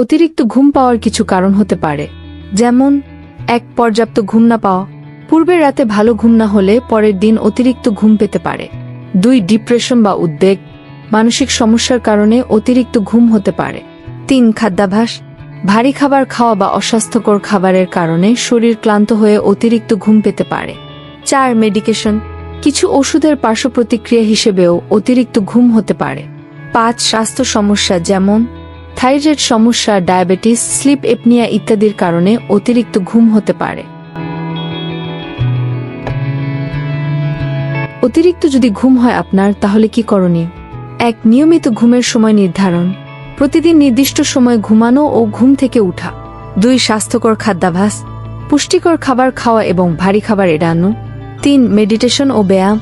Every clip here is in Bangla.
অতিরিক্ত ঘুম পাওয়ার কিছু কারণ হতে পারে। যেমন, এক, পর্যাপ্ত ঘুম না পাওয়া। পূর্বের রাতে ভালো ঘুম না হলে পরের দিন অতিরিক্ত ঘুম পেতে পারে। দুই, ডিপ্রেশন বা উদ্বেগ। মানসিক সমস্যার কারণে অতিরিক্ত ঘুম হতে পারে। তিন খাদ্যাভাস ভারী খাবার খাওয়া বা অস্বাস্থ্যকর খাবারের কারণে শরীর ক্লান্ত হয়ে অতিরিক্ত ঘুম পেতে পারে। চার, মেডিকেশন। কিছু ওষুধের পার্শ্ব প্রতিক্রিয়া হিসেবেও অতিরিক্ত ঘুম হতে পারে। পাঁচ, স্বাস্থ্য সমস্যা যেমন থাইরয়েড সমস্যা, ডায়াবেটিস, স্লিপ এপনিয়া ইত্যাদির কারণে অতিরিক্ত ঘুম হতে পারে। অতিরিক্ত যদি ঘুম হয় আপনার, তাহলে কি করণীয়? এক, নিয়মিত ঘুমের সময় নির্ধারণ। প্রতিদিন নির্দিষ্ট সময় ঘুমানো ও ঘুম থেকে উঠা। দুই, স্বাস্থ্যকর খাদ্যাভাস পুষ্টিকর খাবার খাওয়া এবং ভারী খাবার এড়ানো। তিন, মেডিটেশন ও ব্যায়াম।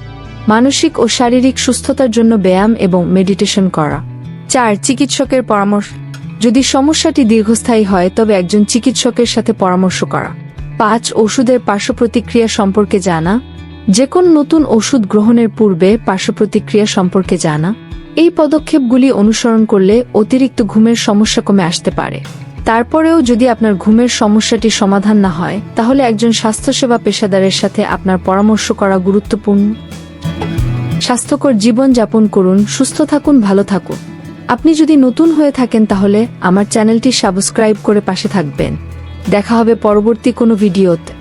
মানসিক ও শারীরিক সুস্থতার জন্য ব্যায়াম এবং মেডিটেশন করা। চার চিকিৎসকের পরামর্শ। যদি সমস্যাটি দীর্ঘস্থায়ী হয়, তবে একজন চিকিৎসকের সাথে পরামর্শ করা। পাঁচ ওষুধের পার্শ্ব প্রতিক্রিয়া সম্পর্কে জানা। যে কোন নতুন ওষুধ গ্রহণের পূর্বে পার্শ্ব প্রতিক্রিয়া সম্পর্কে জানা। এই পদক্ষেপগুলি অনুসরণ করলে অতিরিক্ত ঘুমের সমস্যা কমে আসতে পারে। তারপরেও যদি আপনার ঘুমের সমস্যাটি সমাধান না হয়, তাহলে একজন স্বাস্থ্যসেবা পেশাদারের সাথে আপনার পরামর্শ করা গুরুত্বপূর্ণ। স্বাস্থ্যকর জীবন যাপন করুন, সুস্থ থাকুন, ভালো থাকুন। আপনি যদি নতুন হয়ে থাকেন তাহলে আমার চ্যানেলটি সাবস্ক্রাইব করে পাশে থাকবেন। দেখা হবে পরবর্তী কোনো ভিডিওতে।